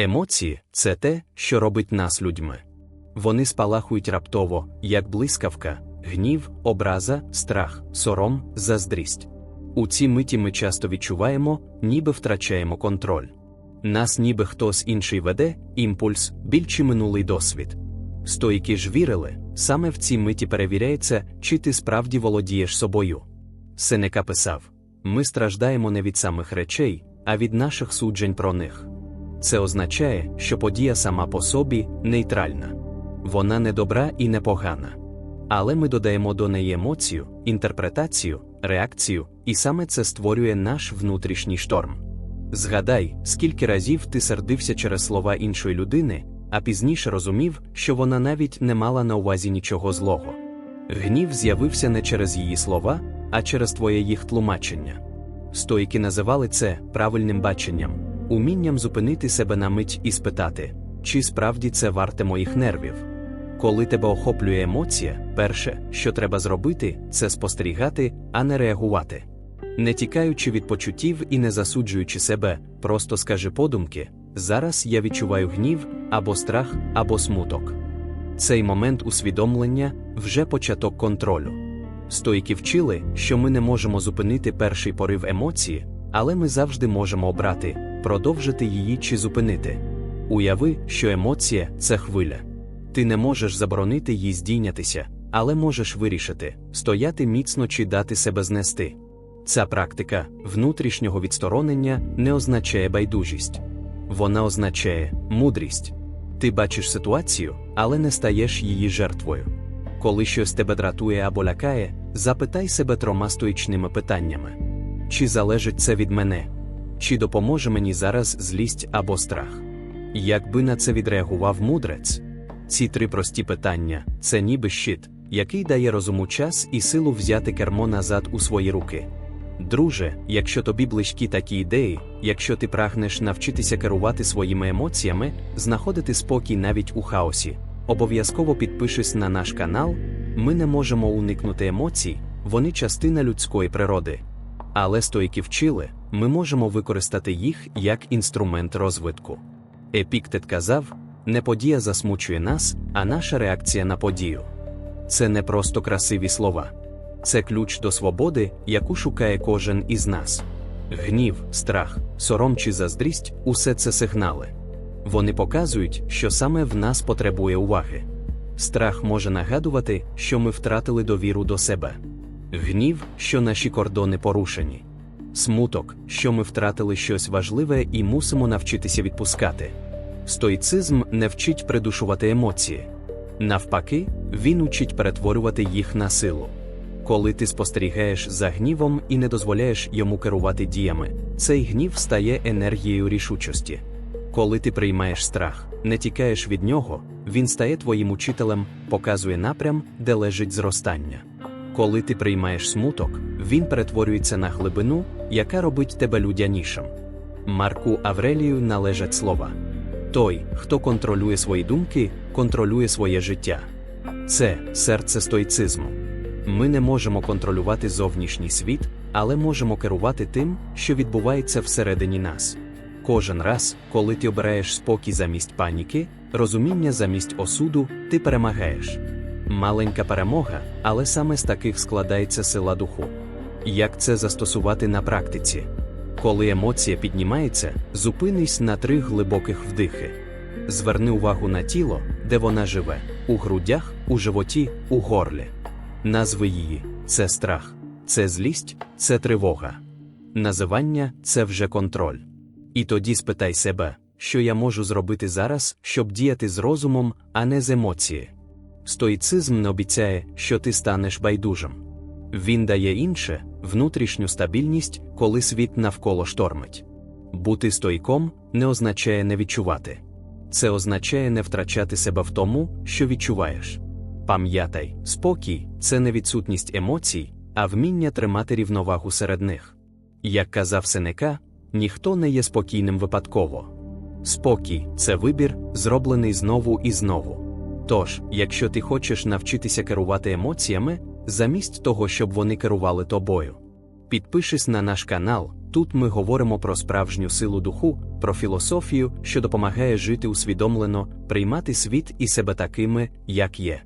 Емоції це те, що робить нас людьми. Вони спалахують раптово, як блискавка, гнів, образа, страх, сором, заздрість. У ці миті ми часто відчуваємо, ніби втрачаємо контроль. Нас ніби хтось інший веде, імпульс, біль чи минулий досвід. Стоїки ж вірили, саме в цій миті перевіряється, чи ти справді володієш собою. Сенека писав: ми страждаємо не від самих речей, а від наших суджень про них. Це означає, що подія сама по собі нейтральна. Вона не добра і не погана. Але ми додаємо до неї емоцію, інтерпретацію, реакцію, і саме це створює наш внутрішній шторм. Згадай, скільки разів ти сердився через слова іншої людини, а пізніше розумів, що вона навіть не мала на увазі нічого злого. Гнів з'явився не через її слова, а через твоє їх тлумачення. Стоїки називали це правильним баченням, умінням зупинити себе на мить і спитати, чи справді це варте моїх нервів. Коли тебе охоплює емоція, перше, що треба зробити, це спостерігати, а не реагувати. Не тікаючи від почуттів і не засуджуючи себе, просто скажи подумки: зараз я відчуваю гнів або страх, або смуток. Цей момент усвідомлення вже початок контролю. Стойки вчили, що ми не можемо зупинити перший порив емоції, але ми завжди можемо обрати, продовжити її чи зупинити. Уяви, що емоція це хвиля. Ти не можеш заборонити їй здійнятися, але можеш вирішити, стояти міцно чи дати себе знести. Ця практика внутрішнього відсторонення не означає байдужість, вона означає мудрість. Ти бачиш ситуацію, але не стаєш її жертвою. Коли щось тебе дратує або лякає, запитай себе трьома стоїчними питаннями: чи залежить це від мене, чи допоможе мені зараз злість або страх? Якби на це відреагував мудрець? Ці три прості питання це ніби щит, який дає розуму час і силу взяти кермо назад у свої руки. Друже, якщо тобі близькі такі ідеї, якщо ти прагнеш навчитися керувати своїми емоціями, знаходити спокій навіть у хаосі, обов'язково підпишись на наш канал. Ми не можемо уникнути емоцій, вони частина людської природи. Але стойки вчили, ми можемо використати їх як інструмент розвитку. Епіктет казав, не подія засмучує нас, а наша реакція на подію. Це не просто красиві слова. Це ключ до свободи, яку шукає кожен із нас. Гнів, страх, сором чи заздрість усе це сигнали. Вони показують, що саме в нас потребує уваги. Страх може нагадувати, що ми втратили довіру до себе, гнів, що наші кордони порушені, смуток, що ми втратили щось важливе і мусимо навчитися відпускати. Стоїцизм не вчить придушувати емоції. Навпаки, він учить перетворювати їх на силу. Коли ти спостерігаєш за гнівом і не дозволяєш йому керувати діями, цей гнів стає енергією рішучості. Коли ти приймаєш страх, не тікаєш від нього, він стає твоїм учителем, показує напрям, де лежить зростання. Коли ти приймаєш смуток, він перетворюється на глибину, яка робить тебе людянішим. Марку Аврелію належать слова. Той, хто контролює свої думки, контролює своє життя. Це серце стоїцизму. Ми не можемо контролювати зовнішній світ, але можемо керувати тим, що відбувається всередині нас. Кожен раз, коли ти обираєш спокій замість паніки, розуміння замість осуду, ти перемагаєш. Маленька перемога, але саме з таких складається сила духу. Як це застосувати на практиці? Коли емоція піднімається, зупинись на три глибоких вдихи. Зверни увагу на тіло, де вона живе, у грудях, у животі, у горлі. Назви її це страх, це злість, це тривога. Називання це вже контроль. І тоді спитай себе, що я можу зробити зараз, щоб діяти з розумом, а не з емоції. Стоїцизм не обіцяє, що ти станеш байдужим. Він дає інше, внутрішню стабільність, коли світ навколо штормить. Бути стойком не означає не відчувати. Це означає не втрачати себе в тому, що відчуваєш. Пам'ятай, спокій це не відсутність емоцій, а вміння тримати рівновагу серед них. Як казав Сенека, ніхто не є спокійним випадково. Спокій це вибір, зроблений знову і знову. Тож, якщо ти хочеш навчитися керувати емоціями, замість того, щоб вони керували тобою, підпишись на наш канал, Тут ми говоримо про справжню силу духу, про філософію, що допомагає жити усвідомлено, приймати світ і себе такими, як є.